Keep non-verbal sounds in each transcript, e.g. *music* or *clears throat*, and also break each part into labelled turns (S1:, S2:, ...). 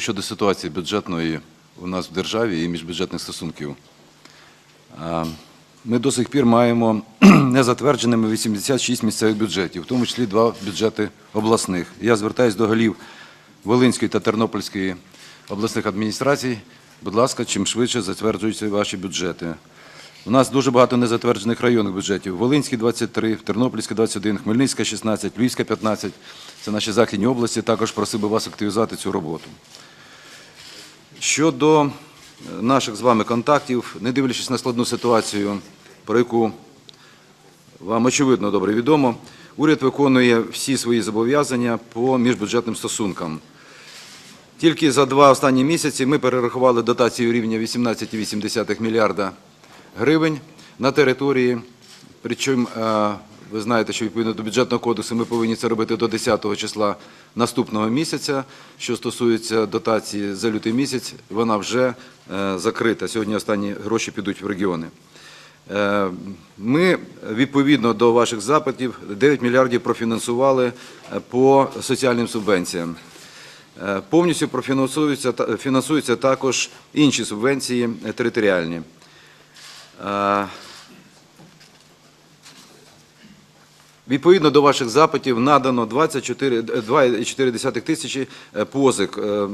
S1: щодо ситуації бюджетної у нас в державі і міжбюджетних стосунків. Ми до сих пір маємо *clears throat* незатвердженими 86 місцевих бюджетів, в тому числі два бюджети обласних. Я звертаюся до голів Волинської та Тернопільської обласних адміністрацій. Будь ласка, чим швидше затверджуються ваші бюджети. У нас дуже багато незатверджених районних бюджетів. Волинський 23, Тернопільський 21, Хмельницька 16, Львівська 15. Це наші західні області. Також просив би вас активізувати цю роботу. Щодо е, наших з вами контактів, не дивлячись на складну ситуацію, про яку вам очевидно добре відомо, уряд виконує всі свої зобов'язання по міжбюджетним стосункам. Тільки за два останні місяці ми перерахували дотацію рівня 18,8 мільярда гривень на території. Причому е, ви знаєте, що відповідно до бюджетного кодексу ми повинні це робити до 10 числа наступного місяця. Що стосується дотації за лютий місяць, вона вже е, закрита. Сьогодні останні гроші підуть в регіони. Е, Ми відповідно до ваших запитів 9 мільярдів профінансували по соціальним субвенціям. Повністю профінансуються фінансуються також інші субвенції територіальні. Е, Відповідно до ваших запитів надано 24 2,4 тисячі е, позик е,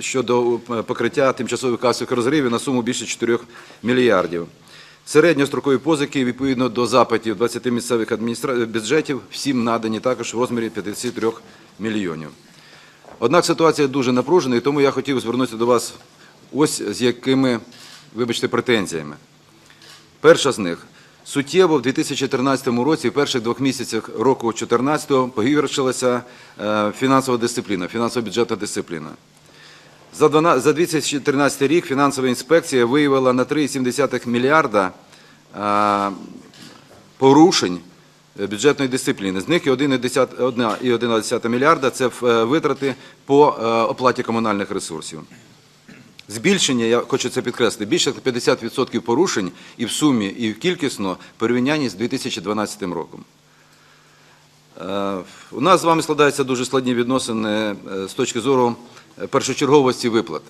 S1: щодо е, покриття тимчасових касових розривів на суму більше 4 мільярдів. Середньострокові позики відповідно до запитів 20 місцевих адміністра... бюджетів всім надані також в розмірі 53 мільйонів. Однак ситуація дуже напружена, і тому я хотів звернутися до вас ось з якими, вибачте, претензіями. Перша з них. Суттєво в 2013 році, в перших двох місяцях року 2014 погіршилася е, фінансова дисципліна, фінансово-бюджетна дисципліна. За 12 за 2013 рік фінансова інспекція виявила на 3,7 мільярда е, порушень е, бюджетної дисципліни. З них і 1,1 мільярда – це витрати по оплаті комунальних ресурсів. Збільшення, я хочу це підкреслити, більше 50% порушень і в сумі, і в кількісно порівнянні з 2012 роком. Е, У нас з вами складаються дуже складні відносини е, з точки зору е, першочерговості виплат.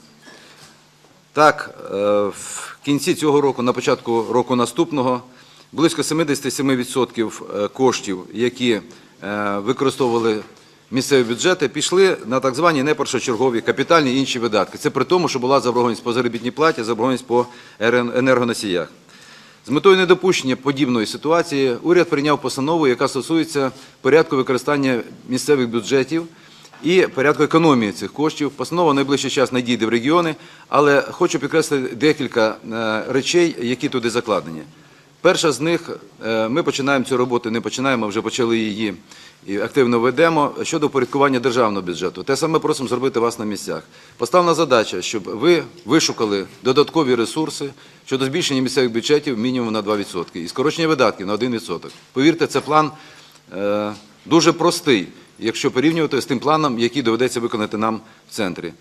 S1: Так, в кінці цього року, на початку року наступного, близько 77% коштів, які використовували місцеві бюджети, пішли на так звані непершочергові капітальні інші видатки. Це при тому, що була заборгованість по заробітній платі, заборгованість по енергоносіях. З метою недопущення подібної ситуації уряд прийняв постанову, яка стосується порядку використання місцевих бюджетів і порядку економії цих коштів. Постанова найближчий час надійде в регіони, але хочу підкреслити декілька е, речей, які туди закладені. Перша з них, е, ми починаємо цю роботу, не починаємо, вже почали її і активно ведемо щодо порядкування державного бюджету. Те саме просимо зробити вас на місцях. Поставлена задача, щоб ви вишукали додаткові ресурси щодо збільшення місцевих бюджетів мінімум на 2% і скорочення видатків на 1%. Повірте, це план е, дуже простий, якщо порівнювати з тим планом, який доведеться виконати нам в центрі.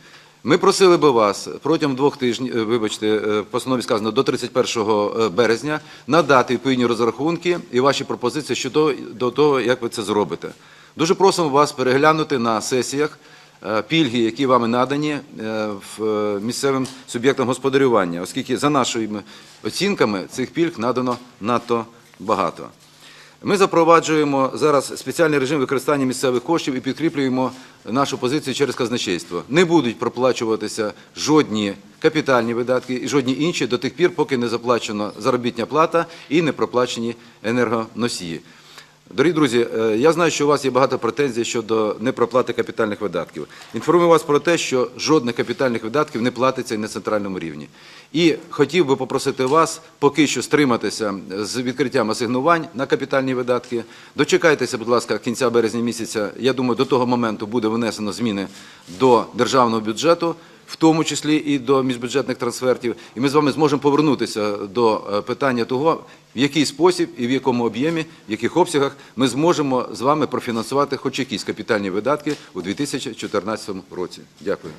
S1: Ми просили би вас протягом двох тижнів, е, вибачте, е, в постанові сказано до 31 березня надати відповідні розрахунки і ваші пропозиції щодо до того, як ви це зробите. Дуже просимо вас переглянути на сесіях е, пільги, які вами надані е, в е, місцевим суб'єктам господарювання, оскільки за нашими оцінками цих пільг надано надто багато. Ми запроваджуємо зараз спеціальний режим використання місцевих коштів і підкріплюємо нашу позицію через казначейство. Не будуть проплачуватися жодні капітальні видатки і жодні інші до тих пір, поки не заплачена заробітня плата і не проплачені енергоносії. Дорогі друзі, е, я знаю, що у вас є багато претензій щодо непроплати капітальних видатків. Інформую вас про те, що жодних капітальних видатків не платиться і на центральному рівні. І хотів би попросити вас поки що стриматися з відкриттям асигнувань на капітальні видатки. Дочекайтеся, будь ласка, кінця березня місяця. Я думаю, до того моменту буде внесено зміни до державного бюджету. В тому числі і до міжбюджетних трансфертів, і ми з вами зможемо повернутися до е, питання того, в який спосіб і в якому об'ємі, в яких обсягах ми зможемо з вами профінансувати хоч якісь капітальні видатки у 2014 році. Дякую.